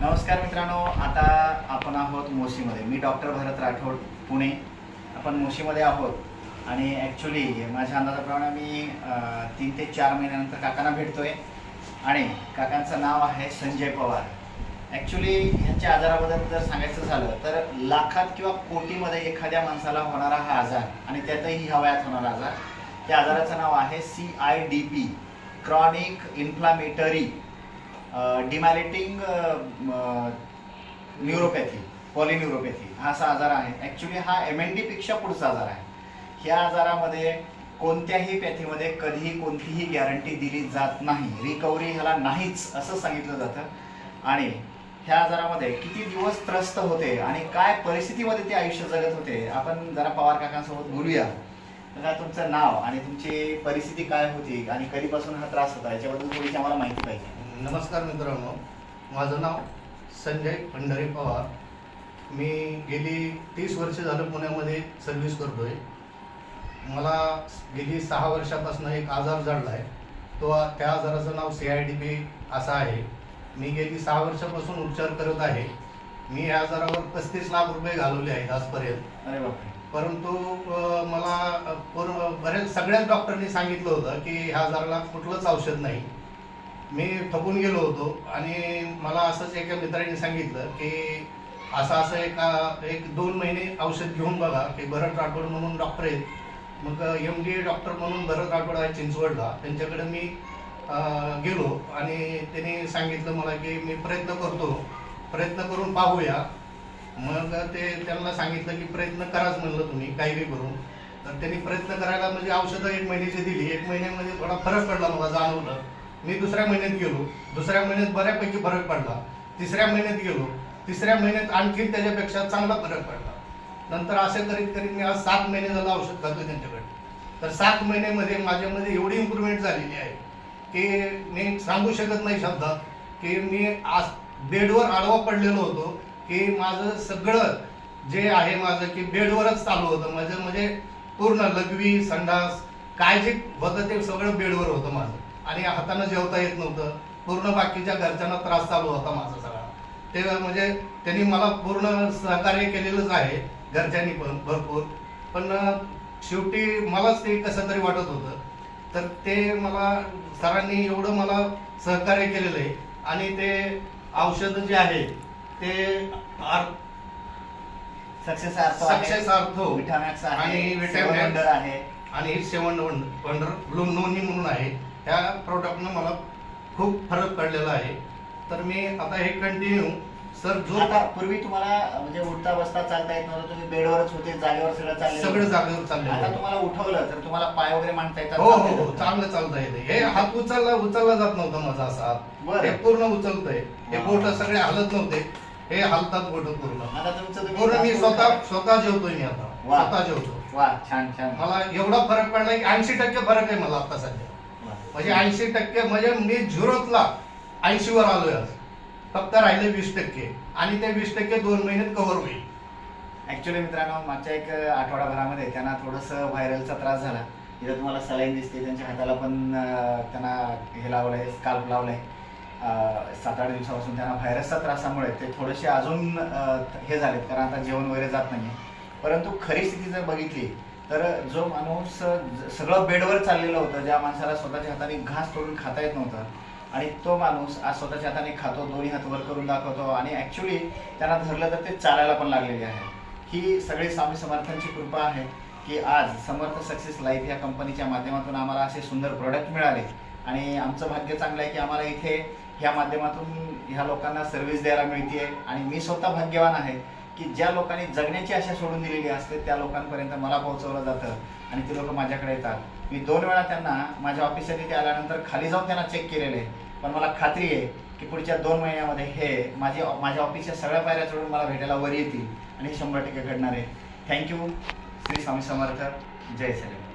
नमस्कार मित्रांनो आता आपण आहोत मोशीमध्ये मी डॉक्टर भरत राठोड पुणे. आपण मोशीमध्ये आहोत. आणि ॲक्च्युली माझ्या अंदाजाप्रमाणे मी तीन ते चार महिन्यानंतर काकांना भेटतोय. आणि काकांचं नाव आहे संजय पवार. ॲक्च्युली ह्यांच्या आजाराबद्दल जर सांगायचं झालं तर लाखात किंवा कोटीमध्ये एखाद्या माणसाला होणारा हा आजार आणि त्यातही हवयात होणारा आजार त्या आजाराचं नाव आहे C I D P chronic inflammatory demyelinating neuropathy polyneuropathy हा असा आजार आहे. ॲक्च्युली हा एम एन डीपेक्षा पुढचा आजार आहे. ह्या आजारामध्ये कोणत्याही पॅथीमध्ये कधीही कोणतीही गॅरंटी दिली जात नाही. रिकव्हरी ह्याला नाहीच असं सांगितलं जातं. आणि ह्या आजारामध्ये किती दिवस त्रस्त होते आणि काय परिस्थितीमध्ये ते आयुष्य जगत होते आपण जरा पवार काकांसोबत बोलूया. तर तुमचं नाव आणि तुमची परिस्थिती काय होती आणि कधीपासून हा त्रास होता याच्याबद्दल थोडीशी आम्हाला माहिती पाहिजे. नमस्कार मित्रांनो. माझं नाव संजय पंढरी पवार. मी गेली तीस वर्ष झालं पुण्यामध्ये सर्व्हिस करतोय. मला गेली सहा वर्षापासून एक आजार जडला आहे तो त्या आजाराचं नाव सी आय डी बी असं आहे. मी गेली सहा वर्षापासून उपचार करत आहे. मी या आजारावर पस्तीस लाख रुपये घालवले आहेत आजपर्यंत. अरे बापरे. परंतु मला बरेच सगळ्याच डॉक्टरनी सांगितलं होतं की ह्या आजाराला कुठलंच औषध नाही. मी थकून गेलो होतो आणि मला असंच एका मित्राने सांगितलं की असं असं एका एक दोन महिने औषध घेऊन बघा की भरत राठोड म्हणून डॉक्टर आहेत. मग एम डी डॉक्टर म्हणून भरत राठोड आहे चिंचवडला. त्यांच्याकडे मी गेलो आणि त्यांनी सांगितलं मला की मी प्रयत्न करतो. प्रयत्न करून पाहूया. मग ते त्यांना सांगितलं की प्रयत्न कराच म्हणलं तुम्ही काही बी करून. तर त्यांनी प्रयत्न करायला म्हणजे औषधं एक महिन्याची दिली. एक महिन्यामध्ये थोडा फरक पडला मला जाणवलं. मी दुसऱ्या महिन्यात गेलो. दुसऱ्या महिन्यात बऱ्यापैकी फरक पडला. तिसऱ्या महिन्यात गेलो. तिसऱ्या महिन्यात आणखी त्याच्यापेक्षा चांगला फरक पडला. नंतर असे करीत करीत मी आज सात महिने झालं औषध खातोय त्यांच्याकडे. तर सात महिन्यामध्ये माझ्यामध्ये एवढी इम्प्रूव्हमेंट झालेली आहे की मी सांगू शकत नाही शब्दात की मी आज बेडवर आडवा पडलेलो होतो की माझं सगळं जे आहे माझं की बेडवरच चालू होतं. माझं म्हणजे पूर्ण लघवी संडास काय जे होतं ते सगळं बेडवर होतं माझं. आणि हातानं जेवता येत नव्हतं. पूर्ण बाकीच्या घरच्यांना त्रास चालू होता माझा सगळा. ते म्हणजे त्यांनी मला पूर्ण सहकार्य केलेलंच आहे घरच्यांनी पण भरपूर. पण शेवटी मलाच ते कसं तरी वाटत होतं. तर ते मला सरांनी एवढं मला सहकार्य केलेलं आहे. आणि ते औषधं जे आहे ते आर- सक्सेस Artho विटामॅक्स आहे आणि Wonder आहे. आणि हे सेवन पंधर ब्लू नोनी म्हणून आहे. त्या प्रोडक्टनं मला खूप फरक पडलेला आहे तर मी आता हे कंटिन्यू सर जो आता पूर्वी तुम्हाला म्हणजे उठता बसता चालता येत नव्हतं तुम्ही बेडवरच होते जागेवर सगळं चाललं सगळं जागेवर आता. तुम्हाला उठवलं तर तुम्हाला पाय वगैरे मांडता येतात हो हो हो. चांगलं चालता येते हे हात उचलला उचलला जात नव्हता माझा असा हात बरं. हे पूर्ण उचलतंय हे. बोट सगळे हलत नव्हते हे हलतात बोट पूर्ण आता तुमचं तुम्ही पूर्ण मी स्वतः. स्वतः जेवतोय मी आता वा. स्वतः जेवतो वा छान छान मला एवढा फरक पडला की ऐंशी टक्के फरक आहे मला आता सध्या. म्हणजे ऐंशी टक्के म्हणजे मी झिरोतला ऐंशीवर आलोय आज. फक्त राहिले वीस टक्के. आणि ते वीस टक्के दोन महिन्यात कव्हर होईल. ऍक्च्युली मित्रांनो मागच्या एक आठवडाभरामध्ये त्यांना थोडंसं व्हायरलचा त्रास झाला. इथं तुम्हाला सलाईन दिसते त्यांच्या हाताला पण त्यांना हे लावलंय स्काल्प लावलंय. आहे सात आठ दिवसापासून त्यांना व्हायरसचा त्रासामुळे ते थोडेसे अजून हे झालेत कारण आता जेवण वगैरे जात नाही परंतु खरी स्थिती जर बघितली तर जो माणूस ज- सगळं बेडवर चाललेलं होतं ज्या माणसाला स्वतःच्या हाताने घास तोडून खाता येत नव्हतं आणि तो माणूस आज स्वतःच्या हाताने खातो दोन्ही हात वर करून दाखवतो आणि ऍक्च्युली त्यांना धरलं तर ते चालायला पण लागलेले आहे ही सगळी स्वामी समर्थांची कृपा आहे की आज समर्थ सक्सेस लाईफ या कंपनीच्या माध्यमातून आम्हाला असे सुंदर प्रोडक्ट मिळाले. आणि आमचं भाग्य चांगलं आहे की आम्हाला इथे ह्या माध्यमातून ह्या लोकांना सर्व्हिस द्यायला मिळते आणि मी स्वतः भाग्यवान आहे. की ज्या लोकांनी जगण्याची आशा सोडून दिलेली असते त्या लोकांपर्यंत मला पोहोचवलं जातं आणि ते लोक माझ्याकडे येतात. मी दोन वेळा त्यांना माझ्या ऑफिसच्या इथे आल्यानंतर खाली जाऊन त्यांना चेक केलेले. आहे पण मला खात्री आहे की पुढच्या दोन महिन्यामध्ये हे माझे माझ्या ऑफिसच्या सगळ्या पायऱ्या चढून मला भेटायला वर येतील आणि शंभर टक्के घडणार आहे. Thank you Shri Swami Samarth. Jai Salem.